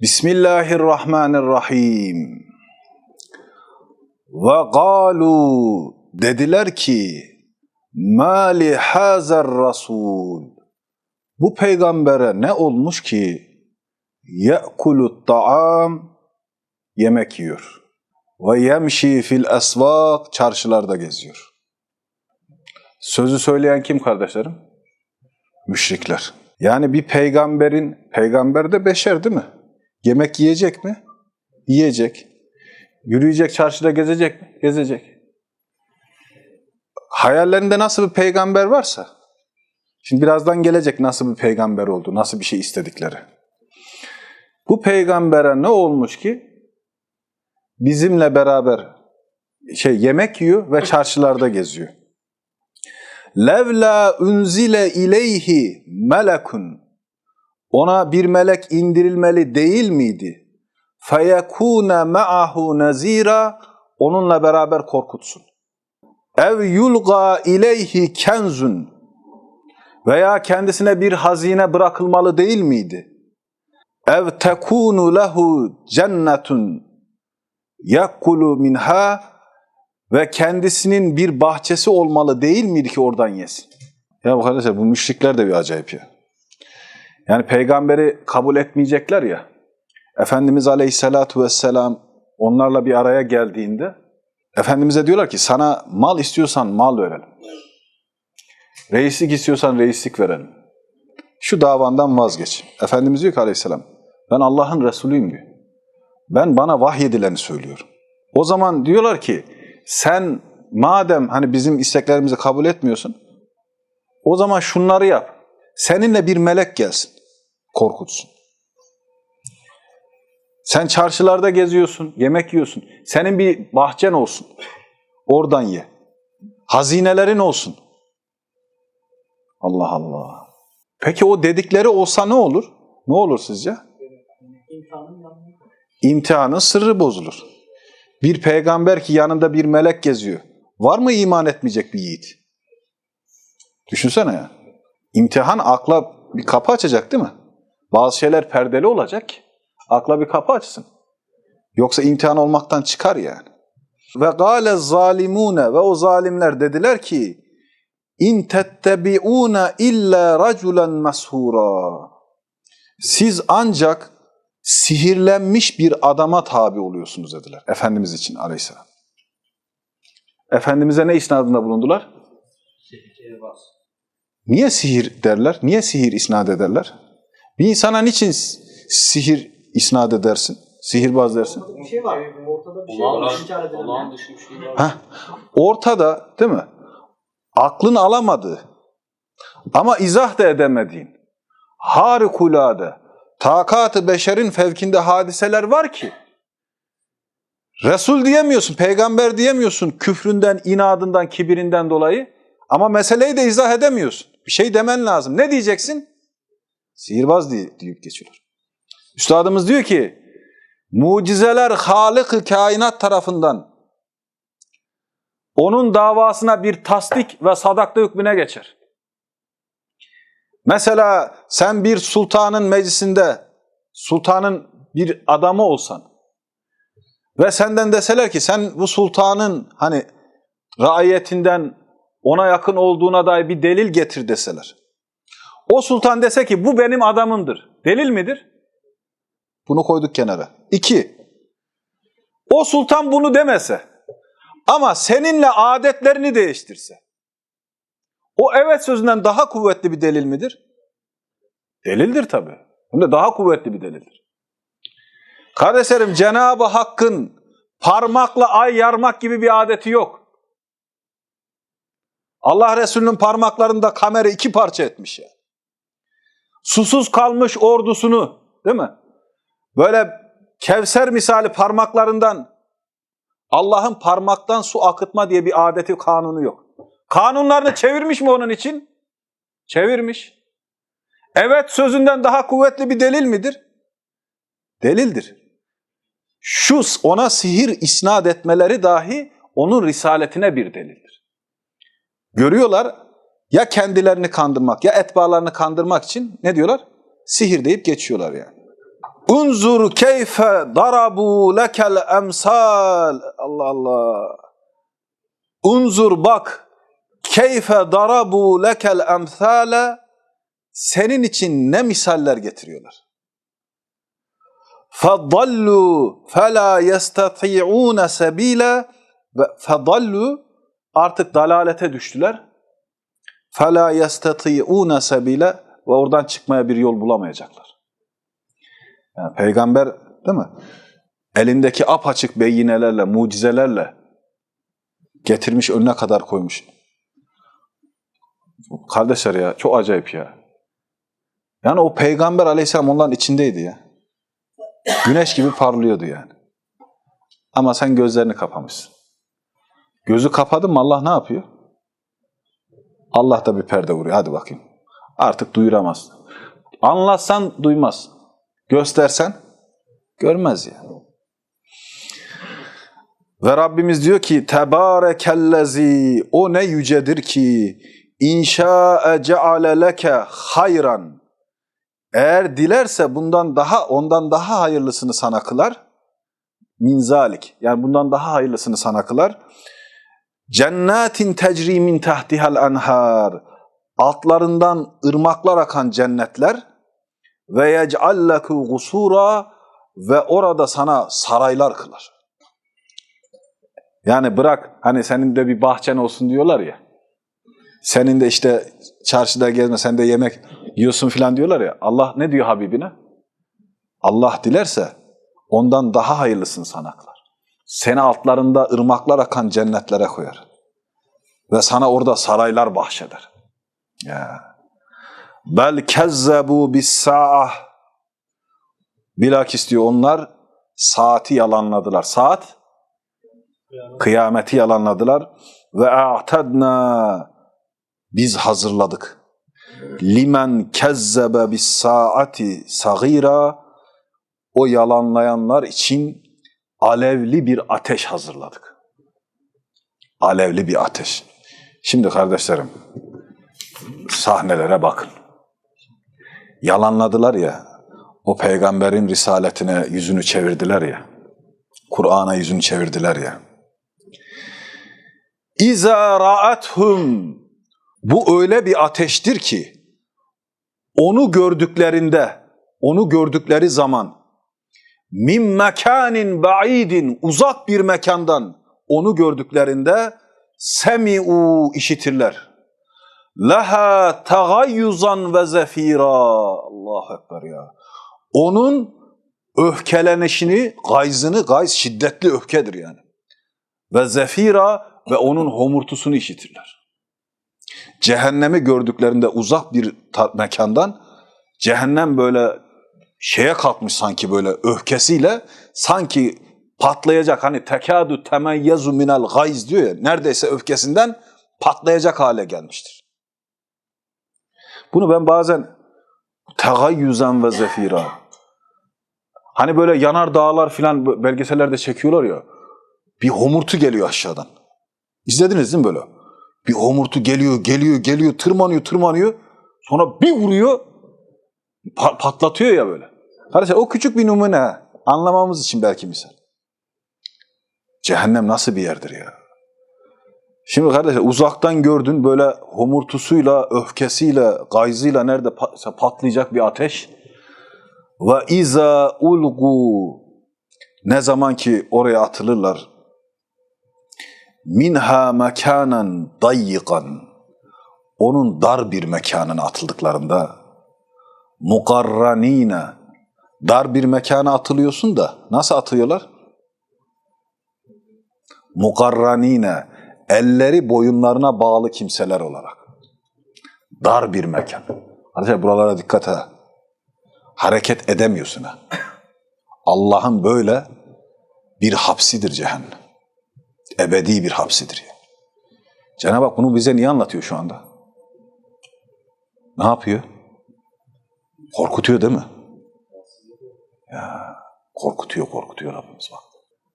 Bismillahirrahmanirrahim. Ve galu dediler ki ma li hazer rasul bu peygambere ne olmuş ki ye'kulu ta'am yemek yiyor ve yemşi fil esvak çarşılarda geziyor. Sözü söyleyen kim kardeşlerim? Müşrikler. Yani bir peygamberin, peygamber de beşer değil mi? Yemek yiyecek mi? Yiyecek. Yürüyecek, çarşıda gezecek mi? Gezecek. Hayallerinde nasıl bir peygamber varsa, şimdi birazdan gelecek nasıl bir peygamber oldu, nasıl bir şey istedikleri. Bu peygambere ne olmuş ki? Bizimle beraber şey yemek yiyor ve çarşılarda geziyor. Levla unzile ileyhi melekun. Ona bir melek indirilmeli değil miydi? Feyekune ma'ahu nazira. Onunla beraber korkutsun. Ev yulga ileyhi kenzun. Veya kendisine bir hazine bırakılmalı değil miydi? Ev tekunu lehu cennetun yakulu minha ve kendisinin bir bahçesi olmalı değil miydi ki oradan yesin? Ya bu arkadaşlar bu müşrikler de bir acayip ya. Yani peygamberi kabul etmeyecekler ya. Efendimiz Aleyhisselatü Vesselam onlarla bir araya geldiğinde Efendimiz'e diyorlar ki sana mal istiyorsan mal verelim. Reislik istiyorsan reislik verelim. Şu davandan vazgeç. Efendimiz diyor ki aleyhisselam ben Allah'ın Resulüyüm diyor. Ben bana vahyedileni söylüyorum. O zaman diyorlar ki sen madem hani bizim isteklerimizi kabul etmiyorsun o zaman şunları yap. Seninle bir melek gelsin. Korkutsun. Sen çarşılarda geziyorsun, yemek yiyorsun. Senin bir bahçen olsun. Oradan ye. Hazinelerin olsun. Allah Allah. Peki o dedikleri olsa ne olur? Ne olur sizce? İmtihanın sırrı bozulur. Bir peygamber ki yanında bir melek geziyor. Var mı iman etmeyecek bir yiğit? Düşünsene ya. İmtihan akla bir kapı açacak değil mi? Bazı şeyler perdeli olacak ki akla bir kapı açsın. Yoksa imtihan olmaktan çıkar yani. Ve gâle zalimûne ve o zalimler dediler ki in tettebi'ûne illa raculen meshûrâ. Siz ancak sihirlenmiş bir adama tabi oluyorsunuz dediler. Efendimiz için aleyhisselam. Efendimiz'e ne isnadında bulundular? Niye sihir derler? Niye sihir isnat ederler? Bir insana niçin sihir isnat edersin? Sihirbaz dersin? Bir şey var. Ortada bir şey var. Olağan, dışı bir şey var. Heh, ortada değil mi? Aklın alamadığı ama izah da edemediğin harikulade takatı beşerin fevkinde hadiseler var ki Resul diyemiyorsun, peygamber diyemiyorsun küfründen, inadından, kibirinden dolayı ama meseleyi de izah edemiyorsun. Bir şey demen lazım. Ne diyeceksin? Sihirbaz diye, deyip geçiyorlar. Üstadımız diyor ki mucizeler Halık-ı kainat tarafından onun davasına bir tasdik ve sadakta hükmüne geçer. Mesela sen bir sultanın meclisinde sultanın bir adamı olsan ve senden deseler ki sen bu sultanın hani raiyetinden ona yakın olduğuna dair bir delil getir deseler. O sultan dese ki bu benim adamımdır. Delil midir? Bunu koyduk kenara. İki, o sultan bunu demese ama seninle adetlerini değiştirse, o evet sözünden daha kuvvetli bir delil midir? Delildir tabii. Hem de daha kuvvetli bir delildir. Kardeşlerim Cenab-ı Hakk'ın parmakla ay yarmak gibi bir adeti yok. Allah Resulü'nün parmaklarında kamera iki parça etmiş ya. Susuz kalmış ordusunu değil mi? Böyle Kevser misali parmaklarından Allah'ın parmaktan su akıtma diye bir adeti kanunu yok. Kanunlarını çevirmiş mi onun için? Çevirmiş. Evet sözünden daha kuvvetli bir delil midir? Delildir. Şu ona sihir isnat etmeleri dahi onun risaletine bir delildir. Görüyorlar ya kendilerini kandırmak ya etbalarını kandırmak için ne diyorlar? Sihir deyip geçiyorlar yani. Unzur keyfe darabu lekel emsal. Allah Allah. Unzur bak. Keyfe darabu lekel emsale. Senin için ne misaller getiriyorlar? Fadallu fela yestati'un sabila. Fadallu artık dalalete düştüler فَلَا يَسْتَطِيعُونَ سَب۪يلًا ve oradan çıkmaya bir yol bulamayacaklar. Yani peygamber değil mi? Elindeki apaçık beyinelerle, mucizelerle getirmiş önüne kadar koymuş. Kardeşler ya çok acayip ya. Yani o peygamber aleyhisselam onların içindeydi ya. Güneş gibi parlıyordu yani. Ama sen gözlerini kapamışsın. Gözü kapadın mı Allah ne yapıyor? Allah da bir perde vuruyor. Hadi bakayım. Artık duyuramaz. Anlatsan duymaz. Göstersen görmez yani. Ve Rabbimiz diyor ki Tebârekellezi o ne yücedir ki inşa'e ceale leke hayran eğer dilerse bundan daha ondan daha hayırlısını sana kılar minzalik yani bundan daha hayırlısını sana kılar cennetin tecri min tahtihal enhar altlarından ırmaklar akan cennetler ve yec'alleku gusura ve orada sana saraylar kılar. Yani bırak hani senin de bir bahçen olsun diyorlar ya. Senin de işte çarşıda gezme sen de yemek yiyorsun filan diyorlar ya. Allah ne diyor Habibine? Allah dilerse ondan daha hayırlısını sana. Seni altlarında ırmaklar akan cennetlere koyar. Ve sana orada saraylar bahşeder. Ya. Bel kezzebu bis. Bilakis diyor onlar saati yalanladılar. Saat kıyameti yalanladılar ve a'tadna biz hazırladık. Limen kezzebe bis saati sagira o yalanlayanlar için alevli bir ateş hazırladık. Alevli bir ateş. Şimdi kardeşlerim sahnelere bakın. Yalanladılar ya, o peygamberin risaletine yüzünü çevirdiler ya, Kur'an'a yüzünü çevirdiler ya. İza ra'athum bu öyle bir ateştir ki onu gördüklerinde, onu gördükleri zaman min mekanin ba'idin uzak bir mekandan onu gördüklerinde semi'u işitirler. Leha tagayyuzan ve zefira. Allahu Ekber ya. Onun öfkelenişini, gayzını, gayz şiddetli öfkedir yani. Ve zefira ve onun homurtusunu işitirler. Cehennemi gördüklerinde uzak bir mekandan cehennem böyle şeye kalkmış sanki böyle öfkesiyle sanki patlayacak hani tekadu temeyyezu minel gayz diyor ya neredeyse öfkesinden patlayacak hale gelmiştir. Bunu ben bazen tegayyüzen ve zefira hani böyle yanar dağlar filan belgesellerde çekiyorlar ya bir homurtu geliyor aşağıdan. İzlediniz değil mi böyle? Bir homurtu geliyor, geliyor, geliyor, tırmanıyor, tırmanıyor. Sonra bir vuruyor, pa- patlatıyor ya böyle. Kardeşler o küçük bir numune anlamamız için belki misal. Cehennem nasıl bir yerdir ya? Şimdi kardeşler uzaktan gördün böyle homurtusuyla, öfkesiyle, gayzıyla nerede patlayacak bir ateş. Ve iza ulgu ne zaman ki oraya atılırlar minha mekanen dayyikan onun dar bir mekanına atıldıklarında mukarranine dar bir mekana atılıyorsun da nasıl atıyorlar? Mukarranine elleri boyunlarına bağlı kimseler olarak. Dar bir mekan. Arkadaşlar buralara dikkat ha. Hareket edemiyorsun ha. Allah'ın böyle bir hapsidir cehennem. Ebedi bir hapsidir. Yani. Cenab-ı Hak bunu bize niye anlatıyor şu anda? Ne yapıyor? Korkutuyor değil mi? Ya, korkutuyor, korkutuyor Rabbimiz bak.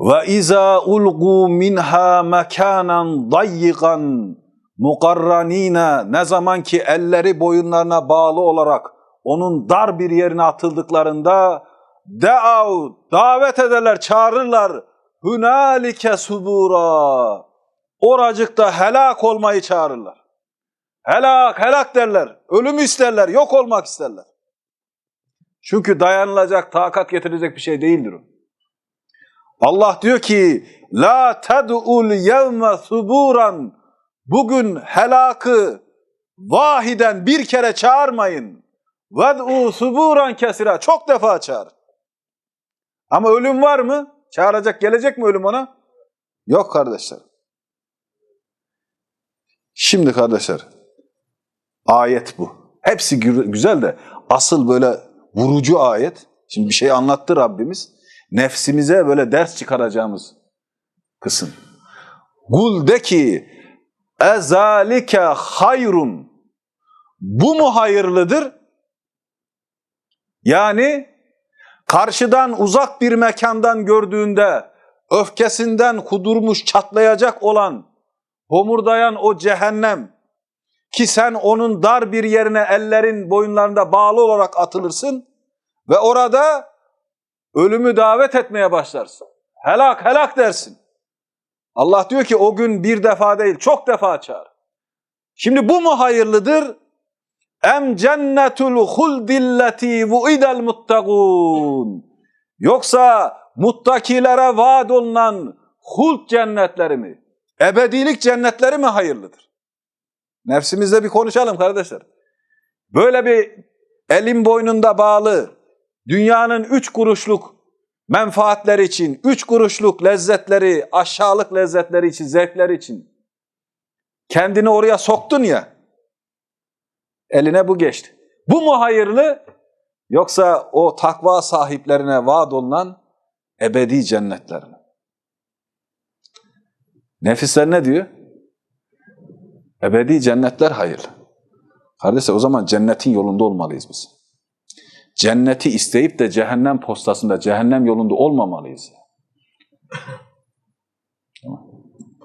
Ve iza ulgu minha mekanen dayyigan mukarranina ne zaman ki elleri boyunlarına bağlı olarak onun dar bir yerine atıldıklarında de'av davet ederler, çağırırlar. Hünalike subura. Oracıkta helak olmayı çağırırlar. Helak, helak derler. Ölüm isterler, yok olmak isterler. Çünkü dayanılacak, takat getirecek bir şey değildir o. Allah diyor ki La ted'ul yevme suburan Bugün helakı vahiden bir kere çağırmayın. Ved'u suburan kesira. Çok defa çağır. Ama ölüm var mı? Çağıracak, gelecek mi ölüm ona? Yok kardeşler. Şimdi kardeşler, ayet bu. Hepsi gü- güzel de asıl böyle vurucu ayet. Şimdi bir şey anlattı Rabbimiz. Nefsimize böyle ders çıkaracağımız kısım. Kul de ki ezalike hayrun. Bu mu hayırlıdır? Yani karşıdan uzak bir mekandan gördüğünde öfkesinden kudurmuş çatlayacak olan, homurdayan o cehennem ki sen onun dar bir yerine ellerin boyunlarında bağlı olarak atılırsın ve orada ölümü davet etmeye başlarsın. Helak helak dersin. Allah diyor ki o gün bir defa değil çok defa çağır. Şimdi bu mu hayırlıdır? Em cennetul huldilleti vuidel muttagun. Yoksa muttakilere vaat olunan hult cennetleri mi? Ebedilik cennetleri mi hayırlıdır? Nefsimizle bir konuşalım kardeşler. Böyle bir elin boynunda bağlı, dünyanın üç kuruşluk menfaatleri için, üç kuruşluk lezzetleri, aşağılık lezzetleri için, zevkleri için kendini oraya soktun ya, eline bu geçti. Bu mu hayırlı? Yoksa o takva sahiplerine vaat olunan ebedi cennetler mi? Nefisler ne diyor? Ebedi cennetler hayırlı. Kardeşler o zaman cennetin yolunda olmalıyız biz. Cenneti isteyip de cehennem postasında, cehennem yolunda olmamalıyız.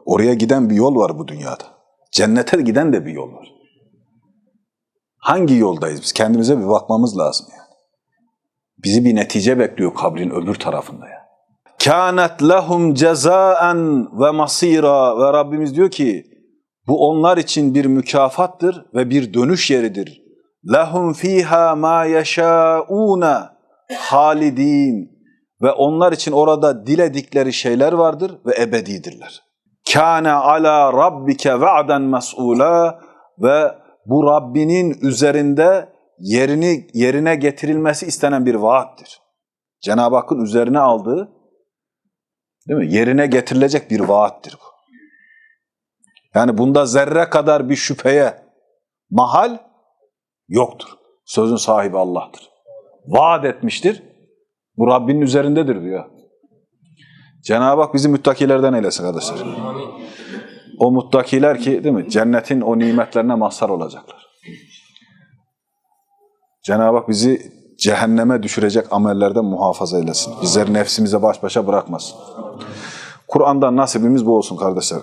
Oraya giden bir yol var bu dünyada. Cennete giden de bir yol var. Hangi yoldayız biz? Kendimize bir bakmamız lazım yani. Bizi bir netice bekliyor kabrin öbür tarafında ya. Kânet lehum cezaen ve masira ve Rabbimiz diyor ki bu onlar için bir mükafattır ve bir dönüş yeridir. Lehum fiha ma yeşaûne halidin ve onlar için orada diledikleri şeyler vardır ve ebedidirler. Kâne ala rabbike va'den mes'ûlâ ve bu Rabbinin üzerinde yerini yerine getirilmesi istenen bir vaattir. Cenab-ı Hakk'ın üzerine aldığı değil mi? Yerine getirilecek bir vaattir bu. Yani bunda zerre kadar bir şüpheye mahal yoktur. Sözün sahibi Allah'tır. Vaat etmiştir. Bu Rabbinin üzerindedir diyor. Cenab-ı Hak bizi müttakilerden eylesin kardeşler. O muttakiler ki değil mi? Cennetin o nimetlerine mazhar olacaklar. Cenab-ı Hak bizi cehenneme düşürecek amellerden muhafaza eylesin. Bizleri nefsimize baş başa bırakmasın. Kur'an'dan nasibimiz bu olsun kardeşler.